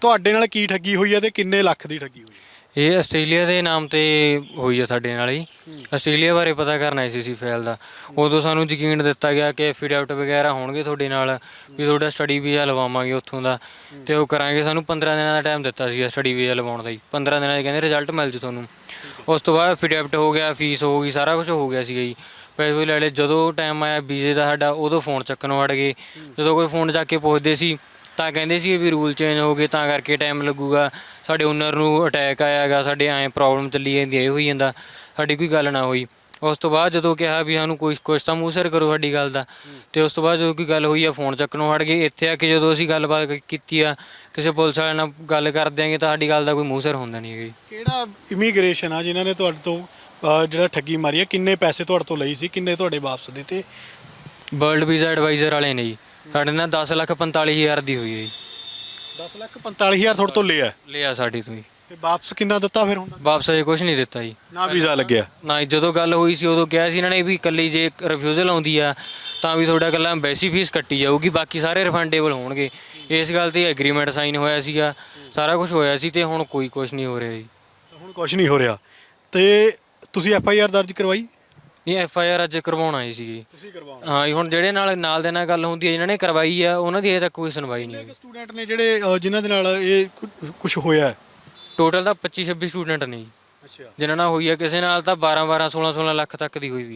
ਤੁਹਾਡੇ ਨਾਲ ਕੀ ਠੱਗੀ ਹੋਈ ਹੈ ਤੇ ਕਿੰਨੇ ਲੱਖ ਦੀ ਠੱਗੀ ਹੋਈ ਹੈ? ਇਹ ਆਸਟ੍ਰੇਲੀਆ ਦੇ ਨਾਮ ਤੇ ਹੋਈ ਆ ਸਾਡੇ ਨਾਲ ਹੀ। ਆਸਟ੍ਰੇਲੀਆ ਬਾਰੇ ਪਤਾ ਕਰਨਾ ਸੀ ਸੀ ਫੈਲ ਦਾ। ਉਦੋਂ ਸਾਨੂੰ ਯਕੀਨ ਦਿੱਤਾ ਗਿਆ ਕਿ ਐਫੀਡੈਵਿਟ ਵਗੈਰਾ ਹੋਣਗੇ ਤੁਹਾਡੇ ਨਾਲ ਵੀ ਤੁਹਾਡਾ ਸਟੱਡੀ ਵੀਜ਼ਾ ਲਵਾਵਾਂਗੇ ਉੱਥੋਂ ਦਾ। ਤੇ ਉਹ ਕਰਾਂਗੇ ਸਾਨੂੰ 15 ਦਿਨਾਂ ਦਾ ਟਾਈਮ ਦਿੱਤਾ ਸੀ ਸਟੱਡੀ ਵੀਜ਼ਾ ਲਵਾਉਣ ਦਾ ਹੀ। 15 ਦਿਨਾਂ 'ਚ ਕਹਿੰਦੇ ਰਿਜ਼ਲਟ ਮਿਲ ਜੂ ਤੁਹਾਨੂੰ। ਉਸ ਤੋਂ ਬਾਅਦ ਐਫੀਡੈਵਿਟ ਹੋ ਗਿਆ ਫੀਸ ਹੋ ਗਈ ਸਾਰਾ ਕੁਝ ਹੋ ਗਿਆ ਸੀਗਾ ਜੀ। ਪੈਸੇ ਵੀ ਲੈ ਲਏ। ਜਦੋਂ ਟਾਈਮ ਆਇਆ ਵੀਜ਼ੇ ਦਾ ਸਾਡਾ ਉਦੋਂ ਫੋਨ ਚੱਕਣੋਂ ਹਟ ਗਏ। ਜਦੋਂ ਕੋਈ ਫੋਨ ਚੱਕ ਕੇ ਪੁੱਛਦੇ ਸੀ ਤਾਂ ਕਹਿੰਦੇ ਸੀ ਵੀ ਰੂਲ ਚੇਂਜ ਹੋ ਗਏ ਤਾਂ ਕਰਕੇ ਟਾਈਮ ਲੱਗੂਗਾ। ਸਾਡੇ ਓਨਰ ਨੂੰ ਅਟੈਕ ਆਇਆਗਾ ਸਾਡੇ ਐਂ ਪ੍ਰੋਬਲਮ ਚੱਲੀ ਜਾਂਦੀ ਇਹ ਹੋਈ ਜਾਂਦਾ। ਸਾਡੀ ਕੋਈ ਗੱਲ ਨਾ ਹੋਈ। ਉਸ ਤੋਂ ਬਾਅਦ ਜਦੋਂ ਕਿਹਾ ਵੀ ਸਾਨੂੰ ਕੋਈ ਕੁਛ ਤਾਂ ਮੂੰਹ ਸਿਰ ਕਰੋ ਸਾਡੀ ਗੱਲ ਦਾ। ਤੇ ਉਸ ਤੋਂ ਬਾਅਦ ਜਦੋਂ ਕੋਈ ਗੱਲ ਹੋਈ ਆ ਫੋਨ ਚੱਕਣੋਂ ਹਟ ਗਏ। ਇੱਥੇ ਆ ਕੇ ਜਦੋਂ ਅਸੀਂ ਗੱਲਬਾਤ ਕੀਤੀ ਆ ਕਿਸੇ ਪੁਲਿਸ ਵਾਲੇ ਨਾਲ ਗੱਲ ਕਰ ਦਿਆਂਗੇ ਤਾਂ ਸਾਡੀ ਗੱਲ ਦਾ ਕੋਈ ਮੂੰਹ ਸਿਰ ਹੁੰਦਾ ਨਹੀਂ ਹੈਗਾ ਕਿਹੜਾ ਇਮੀਗ੍ਰੇਸ਼ਨ ਆ ਜਿਨ੍ਹਾਂ ਨੇ ਤੁਹਾਡੇ ਤੋਂ ਅਹ, ਜਿਹੜਾ ਠੱਗੀ ਮਾਰੀ ਹੈ ਕਿੰਨੇ ਪੈਸੇ ਤੁਹਾਡੇ ਤੋਂ ਲਈ ਸੀ? ਕਿੰਨੇ ਤੁਹਾਡੇ ਵਾਪਸ ਦਿੱਤੇ? ਵਰਲਡ ਵੀਜ਼ਾ ਐਡਵਾਈਜ਼ਰ ਵਾਲੇ ਨੇ ਜੀ। ਸਾਡੇ ਨਾਲ 10 ਲੱਖ 45 ਹਜ਼ਾਰ ਦੀ ਹੋਈ ਹੈ ਜੀ। 10 ਲੱਖ 45000 ਤੁਹਾਡੇ ਤੋਂ ਲਿਆ ਲਿਆ ਸਾਡੀ ਤੋਂ ਜੀ ਤੇ ਵਾਪਸ ਕਿੰਨਾ ਦਿੱਤਾ ਫਿਰ ਹੁਣ? ਵਾਪਸ ਅਜੇ ਕੁਝ ਨਹੀਂ ਦਿੱਤਾ ਜੀ। ਨਾ ਵੀਜ਼ਾ ਲੱਗਿਆ। ਨਾ ਜੀ, ਜਦੋਂ ਗੱਲ ਹੋਈ ਸੀ ਉਦੋਂ ਕਿਹਾ ਸੀ ਇਹਨਾਂ ਨੇ ਵੀ ਇਕੱਲੀ ਜੇ ਰਿਫਿਊਜ਼ਲ ਆਉਂਦੀ ਆ ਤਾਂ ਵੀ ਤੁਹਾਡਾ ਇਕੱਲਾ ਐਮਬੈਸੀ ਫੀਸ ਕੱਟੀ ਜਾਊਗੀ ਬਾਕੀ ਸਾਰੇ ਰਿਫੰਡੇਬਲ ਹੋਣਗੇ। ਇਸ ਗੱਲ ਤੇ ਐਗਰੀਮੈਂਟ ਸਾਈਨ ਹੋਇਆ ਸੀਗਾ ਸਾਰਾ ਕੁਝ ਹੋਇਆ ਸੀ ਤੇ ਹੁਣ ਕੋਈ ਕੁਝ ਨਹੀਂ ਹੋ ਰਿਹਾ ਜੀ। ਹੁਣ ਕੁਝ ਨਹੀਂ ਹੋ ਰਿਹਾ। ਤੇ ਤੁਸੀਂ ਐਫ ਆਈ ਆਰ ਦਰਜ ਕਰਵਾਈ? ਇਹ ਐਫ ਆਈ ਆਰ ਅੱਜ ਕਰਵਾਉਣ ਆਏ ਸੀਗੇ। ਤੁਸੀਂ ਕਰਵਾਓ ਹਾਂ ਜੀ, ਹੁਣ ਜਿਹੜੇ ਨਾਲ ਨਾਲ ਦੇ ਨਾਲ ਗੱਲ ਹੁੰਦੀ ਹੈ ਜਿਨ੍ਹਾਂ ਨੇ ਕਰਵਾਈ ਆ ਉਹਨਾਂ ਦੀ ਅਜੇ ਤੱਕ ਕੋਈ ਸੁਣਵਾਈ ਨਹੀਂ ਹੋਈ। ਸਟੂਡੈਂਟ ਨੇ ਜਿਹੜੇ ਜਿਨ੍ਹਾਂ ਦੇ ਨਾਲ ਇਹ ਕੁਝ ਹੋਇਆ ਟੋਟਲ ਤਾਂ 25 26 ਸਟੂਡੈਂਟ ਨੇ ਜੀ। ਅੱਛਾ। ਜਿਨ੍ਹਾਂ ਨਾਲ ਹੋਈ ਆ ਕਿਸੇ ਨਾਲ ਤਾਂ 12 12 16 16 ਲੱਖ ਤੱਕ ਦੀ ਹੋਈ ਵੀ ਹੈ।